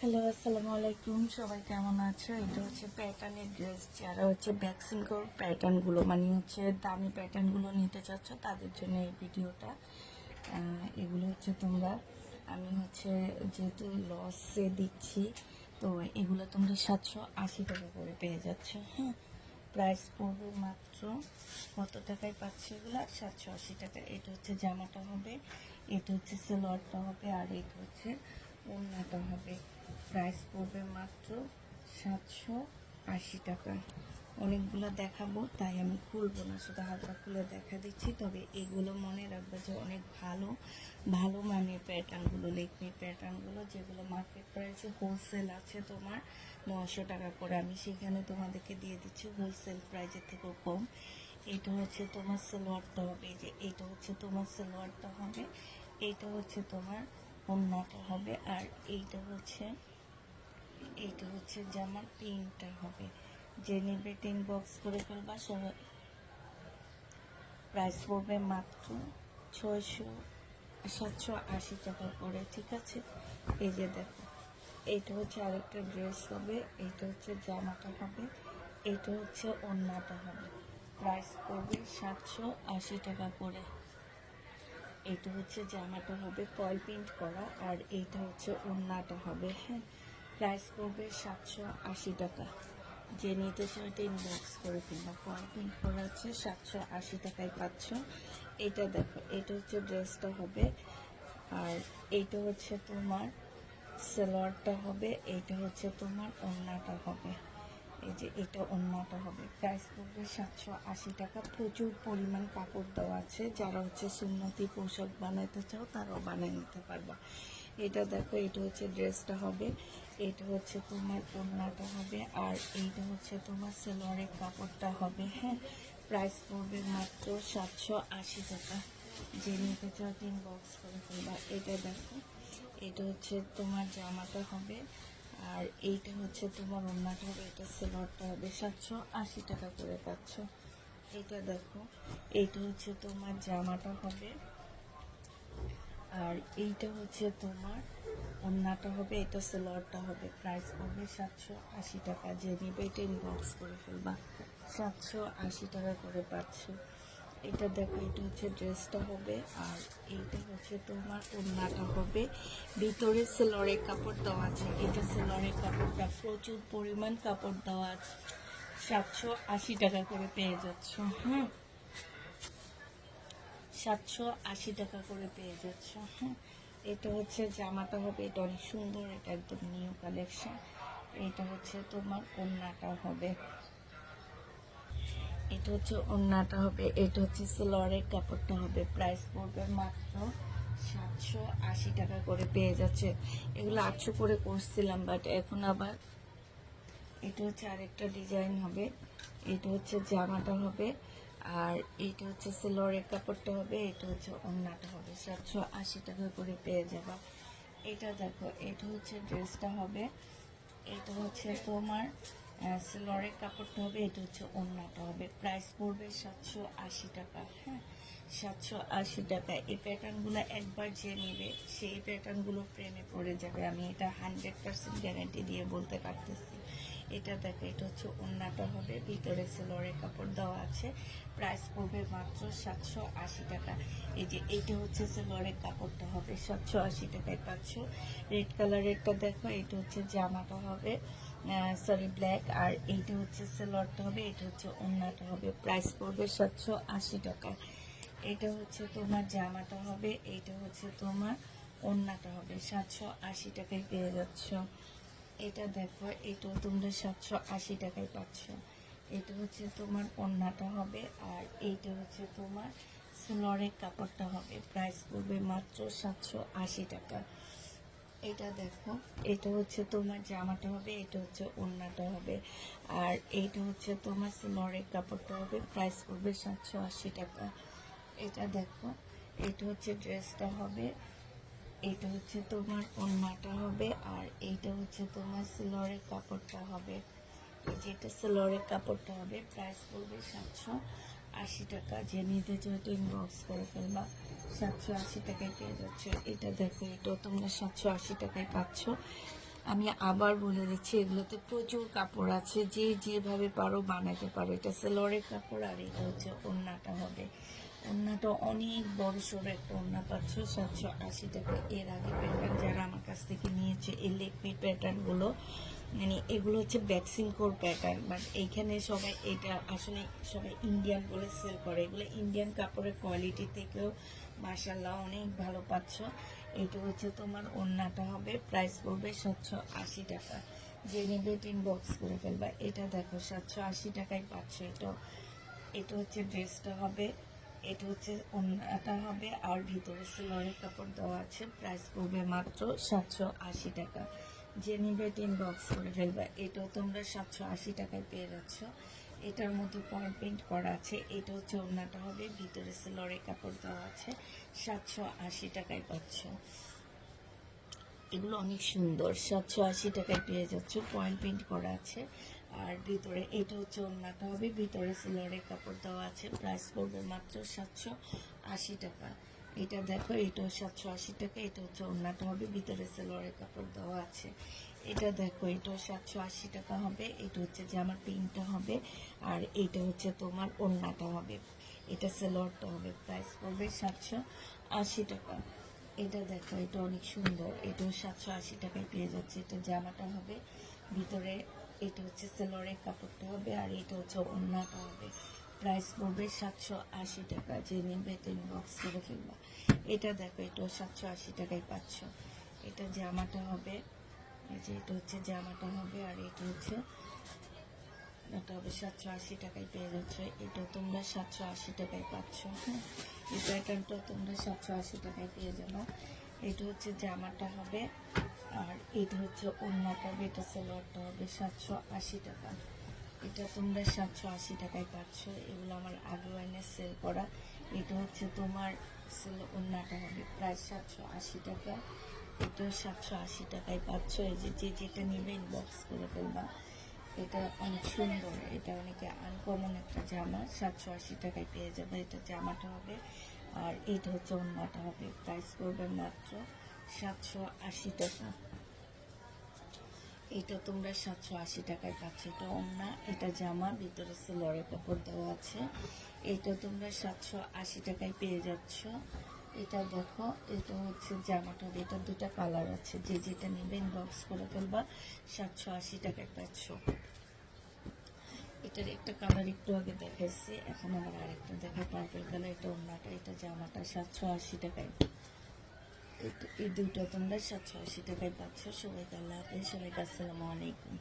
Hello, আসসালামু আলাইকুম। সবাই কেমন আছো? এটা হচ্ছে প্যাটার্নের ড্রেস যারা হচ্ছে ভ্যাকসিন কোর প্যাটার্নগুলো মানে হচ্ছে দামি প্যাটার্নগুলো নিতে চাচ্ছ, তাদের জন্য এই ভিডিওটা। এগুলো হচ্ছে তোমরা, আমি হচ্ছে যেহেতু লসে দিচ্ছি, তো এগুলো তোমরা সাতশো আশি টাকা করে পেয়ে যাচ্ছ হ্যাঁ? প্রাইস পড়বে মাত্র কত টাকায় পাচ্ছে এগুলো? সাতশো আশি টাকা। এটা হচ্ছে জামাটা হবে, এটা হচ্ছে সেলোয়ারটা হবে, আর এটা হচ্ছে ওড়নাটা হবে। প্রাইস পড়বে মাত্র সাতশো আশি টাকা। অনেকগুলো দেখাবো, তাই আমি খুলবো না, শুধু হালকা খুলে দেখা দিচ্ছি। তবে এগুলো মনে রাখবে যে অনেক ভালো ভালো মানের প্যাটার্নগুলো, লেকমি প্যাটার্নগুলো, যেগুলো মার্কেট প্রাইসে হোলসেল আছে তোমার নশো টাকা করে। আমি সেখানে তোমাদেরকে দিয়ে দিচ্ছি হোলসেল প্রাইসের থেকেও কম। এটা হচ্ছে তোমার সালোয়ারটা হবে যে এটা হচ্ছে তোমার সালোয়ারটা হবে, এটা হচ্ছে তোমার ওড়নাটা হবে। আর এইটা হচ্ছে এইটা হচ্ছে জামার প্রিন্টটা হবে। যে নেবে টেন বক্স করে ফেলবা, সবাই প্রাইস পড়বে মাত্র ছয়শো সাতশো আশি টাকা করে, ঠিক আছে? এই যে দেখো, এইটা হচ্ছে আরেকটা ড্রেস হবে, এইটা হচ্ছে জামাটা হবে, এইটা হচ্ছে ওড়নাটা হবে। প্রাইস পড়বে সাতশো আশি টাকা করে। এটা হচ্ছে জামাটা হবে কয়েল প্রিন্ট করা আর এইটা হচ্ছে ওড়নাটা হবে হ্যাঁ। প্রাইস পড়বে সাতশো আশি টাকা। যে নিতে সেটা ইনবক্স করে কিনবা। কয়েল প্রিন্ট করা হচ্ছে সাতশো আশি টাকায় পাচ্ছ। এটা দেখো, এটা হচ্ছে ড্রেসটা হবে আর এইটা হচ্ছে তোমার সালোয়ারটা হবে এইটা হচ্ছে তোমার ওড়নাটা হবে। এই যে এটা ওড়নাটা হবে। প্রাইস পড়বে সাতশো আশি টাকা। প্রচুর পরিমাণ কাপড় দেওয়া আছে। যারা হচ্ছে সুন্নতি পোশাক বানাতে চাও, তারাও বানিয়ে নিতে পারবা। এটা দেখো, এটা হচ্ছে ড্রেসটা হবে। এটা হচ্ছে তোমার ওড়নাটা হবে। আর এইটা হচ্ছে তোমার সেলোয়ারের কাপড়টা হবে। হ্যাঁ প্রাইস পড়বে মাত্র সাতশো আশি টাকা। যে নিতে চাও, তিন বক্স করে ফেলবা এটা দেখো, এটা হচ্ছে তোমার জামাটা হবে। আর এইটা হচ্ছে তোমার ওড়নাটা হবে এটা সেলোয়ারটা হবে সাতশো আশি টাকা করে পাচ্ছ। এটা দেখো, এইটা হচ্ছে তোমার জামাটা হবে। আর এইটা হচ্ছে তোমার ওড়নাটা হবে, এটা সেলোয়ারটা হবে। প্রাইস হবে সাতশো আশি টাকা। যে নিবে এটা ইনবক্স করে ফেলবা। সাতশো আশি টাকা করে পাচ্ছ। এটা দেখো, এটা হচ্ছে ড্রেসটা হবে আর এইটা হচ্ছে তোমার ওড়নাটা হবে। ভিতরে সেলরের কাপড় দেওয়া আছে। এটা সেলরের কাপড়টা প্রচুর পরিমাণ কাপড় দেওয়া আছে। সাতশো আশি টাকা করে পেয়ে যাচ্ছ হ্যাঁ সাতশো আশি টাকা করে পেয়ে যাচ্ছ হ্যাঁ এটা হচ্ছে জামাটা হবে, এটা অনেক সুন্দর, এটা একদম নিউ কালেকশন এটা হচ্ছে তোমার ওড়নাটা হবে। এটা হচ্ছে ওড়নাটা হবে, এটা হচ্ছে সেলরের কাপড়টা হবে। প্রাইস পড়বে মাত্র সাতশো আশি টাকা করে পেয়ে যাচ্ছে। এগুলো আটশো করে করছিলাম বাট এখন আবার এটা হচ্ছে আরেকটা ডিজাইন হবে। এটা হচ্ছে জামাটা হবে, আর এইটা হচ্ছে সেলরের কাপড়টা হবে, এটা হচ্ছে ওড়নাটা হবে। সাতশো আশি টাকা করে পেয়ে যাবা। এটা দেখো, এটা হচ্ছে ড্রেসটা হবে, এটা হচ্ছে তোমার সেলরের কাপড়টা হবে এটা হচ্ছে ওড়নাটা হবে। প্রাইস পড়বে সাতশো আশি টাকা হ্যাঁ? সাতশো আশি টাকা। এই প্যাটার্নগুলো একবার যে নেবে, সেই প্যাটার্নগুলো প্রেমে পড়ে যাবে। আমি এটা হান্ড্রেড পার্সেন্ট গ্যারান্টি দিয়ে বলতে পারতেছি। এটা দেখো, এটা হচ্ছে ওড়নাটা হবে। ভিতরে সেলরের কাপড় দেওয়া আছে। প্রাইস পড়বে মাত্র সাতশো আশি টাকা। এই যে এইটা হচ্ছে সেলরের কাপড়টা হবে সাতশো আশি টাকায় পাচ্ছ। রেড কালারেরটা দেখো, এটা হচ্ছে জামাটা হবে। সরি ব্ল্যাক আর এইটা হচ্ছে সেলরটা হবে, এটা হচ্ছে ওড়নাটা হবে। প্রাইস পড়বে সাতশো আশি টাকা। এটা হচ্ছে তোমার জামাটা হবে, এইটা হচ্ছে তোমার ওড়নাটা হবে। সাতশো আশি টাকায় পেয়ে যাচ্ছ। এটা দেখো, এটাও তোমরা সাতশো আশি টাকায় পাচ্ছ। এটা হচ্ছে তোমার ওড়নাটা হবে, আর এইটা হচ্ছে তোমার স্লরের কাপড়টা হবে। প্রাইস পড়বে মাত্র সাতশো আশি টাকা। এটা দেখো, এটা হচ্ছে তোমার জামাটা হবে, এটা হচ্ছে ওড়নাটা হবে। আর এইটা হচ্ছে তোমার সিলরের কাপড়টা হবে প্রাইস পড়বে সাতশো আশি টাকা। এটা দেখো, এটা হচ্ছে ড্রেসটা হবে, এটা হচ্ছে তোমার ওড়নাটা হবে, আর এইটা হচ্ছে তোমার সিলরের কাপড়টা হবে। যেটা সিলরের কাপড়টা হবে প্রাইস পড়বে সাতশো আশি টাকা যে নিতে চাও এটা ইনবক্স করে ফেলবা। সাতশো আশি টাকায় পেয়ে যাচ্ছে। এটা দেখো এটাও তোমরা সাতশো আশি টাকায় পাচ্ছ। আমি আবার বলে দিচ্ছি, এগুলোতে প্রচুর কাপড় আছে। যে যেভাবে পারো বানাতে পারো। এটা সেলরের কাপড় আর এটা হচ্ছে ওড়নাটা হবে। ওড়নাটা অনেক বড় সড়ো একটা ওড়না পাচ্ছ। সাতশো আশি টাকা এর আগে প্যাটার্ন যারা আমার কাছ থেকে নিয়েছে, এই লেকমি প্যাটার্নগুলো মানে এগুলো হচ্ছে কোর প্যাটার্ন বাট এইখানে সবাই এটা আসলে সবাই ইন্ডিয়ান বলে সেল করে। এগুলো ইন্ডিয়ান কাপড়ের কোয়ালিটি থেকেও মাসাল্লাহ অনেক ভালো পাচ্ছ। এটা হচ্ছে তোমার ওড়নাটা হবে প্রাইস পড়বে সাতশো আশি টাকা। যে নেবে তিন বক্স করে ফেলবা। এটা দেখো সাতশো আশি টাকায় পাচ্ছ। এটা এটা হচ্ছে ড্রেসটা হবে, এটা হচ্ছে ওড়নাটা হবে, আর ভিতরে সিলরের কাপড় দেওয়া আছে। প্রাইস পড়বে মাত্র সাতশো আশি টাকা। যে নিবে তিন বক্স করে ফেলবা, এটাও তোমরা সাতশো আশি টাকায় পেয়ে যাচ্ছ। এটার মধ্যে পয়েন্ট প্রিন্ট করা আছে এটা হচ্ছে ওড়নাটা হবে, ভিতরে সিলরের কাপড় দেওয়া আছে, সাতশো আশি টাকায় পাচ্ছ। এগুলো অনেক সুন্দর, সাতশো আশি টাকায় পেয়ে যাচ্ছ পয়েন্ট প্রিন্ট করা আছে। আর ভিতরে এটা হচ্ছে ওড়নাটা হবে, ভিতরে সিলরের কাপড় দেওয়া আছে প্রাইস পড়বে মাত্র সাতশো আশি টাকা। এটা দেখো এটাও সাতশো আশি টাকা, এটা হচ্ছে ওড়নাটা হবে, ভিতরে সেলোয়ারের কাপড় দেওয়া আছে। এটা দেখো এটাও সাতশো আশি টাকা হবে, এটা হচ্ছে জামার প্রিন্টটা হবে, আর এটা হচ্ছে তোমার ওড়নাটা হবে। এটা সেলোয়ারটা হবে প্রাইস পড়বে সাতশো আশি টাকা। এটা দেখো, এটা অনেক সুন্দর এটাও সাতশো আশি টাকায় পেয়ে যাচ্ছে, এটা জামাটা হবে, ভিতরে এটা হচ্ছে সেলোয়ারের কাপড়টা হবে, আর এটা হচ্ছে ওড়নাটা হবে। প্রাইস পড়বে সাতশো আশি টাকা, যে নেবে তিন বক্স করে ফেলবা। এটা দেখো এটাও সাতশো আশি টাকায় পাচ্ছ। এটা জামাটা হবে, এই যে এটা হচ্ছে জামাটা হবে, আর এটা হচ্ছে, এটা হবে সাতশো আশি টাকায় পেয়ে যাচ্ছ। এটা তোমরা সাতশো আশি টাকায় পাচ্ছ হ্যাঁ? এই প্যাটার্নটা তোমরা সাতশো আশি টাকায় পেয়ে যাবে। এটা হচ্ছে জামাটা হবে, আর এটা হচ্ছে ওড়নাটা হবে, এটা সালোয়ারটা হবে সাতশো আশি টাকা। এটা তোমরা সাতশো আশি টাকায় পাচ্ছ। এগুলো আমার আগে এনে সেল করা। এটা হচ্ছে তোমার সেল ওড়নাটা হবে। প্রায় সাতশো আশি টাকা। এটাও সাতশো আশি টাকায় পাচ্ছ। এই যে যে যেটা নিবে ইনবক্স করে ফেলবা। এটা অনেক সুন্দর। এটা অনেকে আনকমন একটা জামা। সাতশো আশি টাকায় পেয়ে যাবে। এটা জামাটা হবে। আর এটা হচ্ছে ওড়নাটা হবে। প্রাইস পড়বে মাত্র সাতশো আশি টাকা। এটা তোমরা সাতশো আশি টাকায় পাচ্ছ। এটা ওড়না, এটা জামা, ভিতরে সিলরের কাপড় দেওয়া আছে। এটা তোমরা সাতশো আশি টাকায় পেয়ে যাচ্ছ। এটা দেখো, এটা হচ্ছে জামাটা, এটা দুটা কালার আছে। যে যেটা নেবেন বক্স করে ফেলবা, সাতশো আশি টাকায় পাচ্ছ। এটার একটা কালার একটু আগে দেখাচ্ছি এখন আমার আরেকটা দেখা পার্পল কালার এটা ওড়নাটা, এটা জামাটা সাতশো আশি টাকায়। এই দুটো তোমরা সাতশো আশি টাকায় পাচ্ছ? সবাইকে আল্লাহ হাফেজ। সবাইকে আসসালামু আলাইকুম।